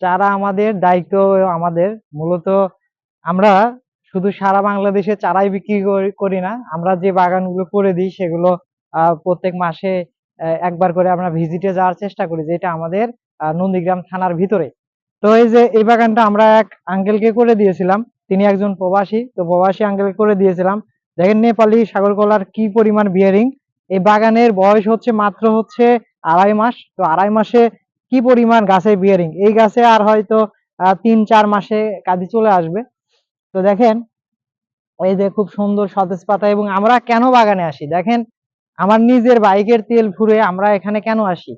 চারা আমাদের দায়িত্ব, আমাদের মূলত আমরা শুধু সারা বাংলাদেশে চারাই বিক্রি করি- না, আমরা যে বাগানগুলো করে দিই সেগুলো প্রত্যেক মাসে একবার করে আমরা ভিজিটে যাওয়ার চেষ্টা করি, যেটা আমাদের নন্দীগ্রাম থানার ভিতরে। তো এই যে, এই বাগানটা আমরা এক আঙ্কেলকে করে দিয়েছিলাম, তিনি একজন প্রবাসী, তো প্রবাসী আঙ্কেলকে করে দিয়েছিলাম। দেখেন নেপালি সাগরকলার কি পরিমাণ বিয়ারিং এই বাগানের বয়স হচ্ছে মাত্র হচ্ছে আড়াই মাস, তো আড়াই মাসে কি পরিমাণ গাছের বিয়ারিং এই গাছে আর হয়তো তিন, চার মাসে কাঁদি চলে আসবে। তো দেখেন, এই যে খুব সুন্দর সতেজ পাতা এবং আমরা কেন বাগানে আসি? দেখেন, আমার নিজের বাইকের তেল ফুরে আমরা এখানে কেন আসি?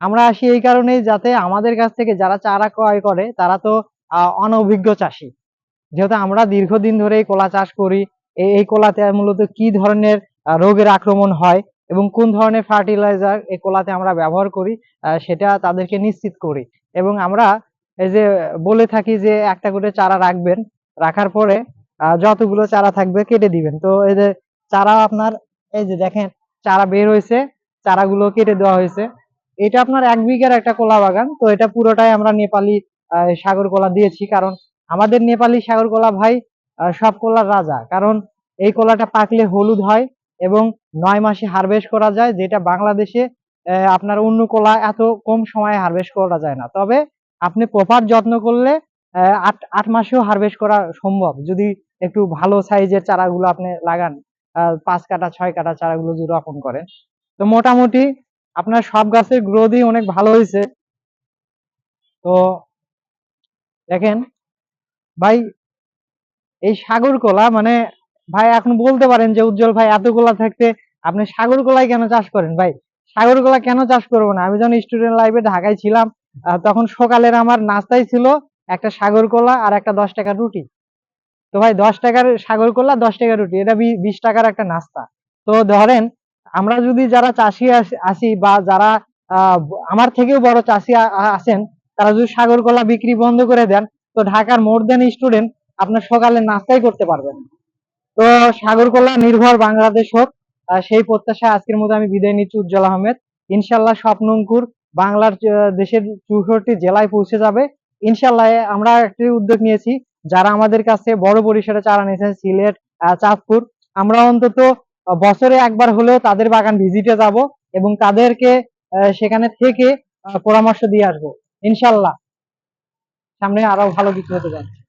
আমরা আসি এই কারণেই যাতে আমাদের কাছ থেকে যারা চারা ক্রয় করে, তারা তো অনভিজ্ঞ চাষি। যেহেতু আমরা দীর্ঘদিন ধরে এই কলা চাষ করি এই কলাতে মূলত কি ধরনের রোগের আক্রমণ হয় এবং কোন ধরনের ফার্টিলাইজার এই কলাতে আমরা ব্যবহার করি সেটা তাদেরকে নিশ্চিত করি। এবং আমরা এই যে বলে থাকি যে একটা করে চারা রাখবেন, রাখার পরে যতগুলো চারা থাকবে কেটে দিবেন। তো এই যে চারা আপনার, এই যে দেখেন, চারা বের হয়েছে, চারাগুলো কেটে দেওয়া হয়েছে। এটা আপনার এক বিঘার একটা কলা বাগান, তো এটা পুরোটাই আমরা নেপালি সাগর কলা দিয়েছি। কারণ আমাদের নেপালি সাগর কলা ভাই সব কলার রাজা। কারণ এই কলাটা পাকলে হলুদ হয় এবং নয় মাসে হারভেস্ট করা যায়, যেটা বাংলাদেশে আপনার অন্য কলা এত কম সময়ে হারভেস্ট করা যায় না। তবে আপনি প্রপার যত্ন করলে আট আট মাসেও হারভেস্ট করা সম্ভব। যদি একটু ভালো সাইজের চারাগুলো আপনি লাগান পাঁচ কাটা, ছয় কাটা চারাগুলো যদি রোপণ করেন। তো মোটামুটি আপনার সব গাছের গ্রোথই অনেক ভালো হয়েছে। তো দেখেন, ভাই, এই সাগর কলা মানে ভাই, এখন বলতে পারেন যে উজ্জ্বল ভাই এত কলা থাকতে আপনি সাগর কলাই কেন চাষ করেন? ভাই সাগর কলা কেন চাষ করব না? আমি যখন স্টুডেন্ট লাইফে ঢাকায় ছিলাম তখন সকালের আমার নাস্তাই ছিল একটা সাগর কলা আর একটা দশ টাকার রুটি। তো ভাই, দশ টাকার সাগর দশ টাকার রুটি, এটা বিশ টাকার একটা নাস্তা। তো ধরেন, আমরা যদি যারা চাষি আস- বা যারা আমার থেকেও বড় চাষি আছেন, তারা যদি সাগর কলা বিক্রি বন্ধ করে দেন, তো ঢাকার মোর দেন স্টুডেন্ট আপনার সকালে নাস্তাই করতে পারবেন। তো সাগরকলা নির্ভর বাংলাদেশ হোক সেই প্রত্যাশা আজকের মতো আমি বিদায় নিচ্ছি উজ্জ্বল আহমেদ। ইনশাল্লাহ স্বপ্নঙ্কুর বাংলার দেশের চৌষট্টি জেলায় পৌঁছে যাবে। ইনশাল্লাহ আমরা একটি উদ্যোগ নিয়েছি, যারা আমাদের কাছে বড় পরিসরে চারা নিয়েছেন, সিলেট চাঁদপুর। আমরা অন্তত বছরে একবার হলেও তাদের বাগান ভিজিটে যাব এবং তাদেরকে সেখানে থেকে পরামর্শ দিয়ে আসব। ইনশাল্লাহ সামনে আরও ভালো কিছু হতে যাচ্ছে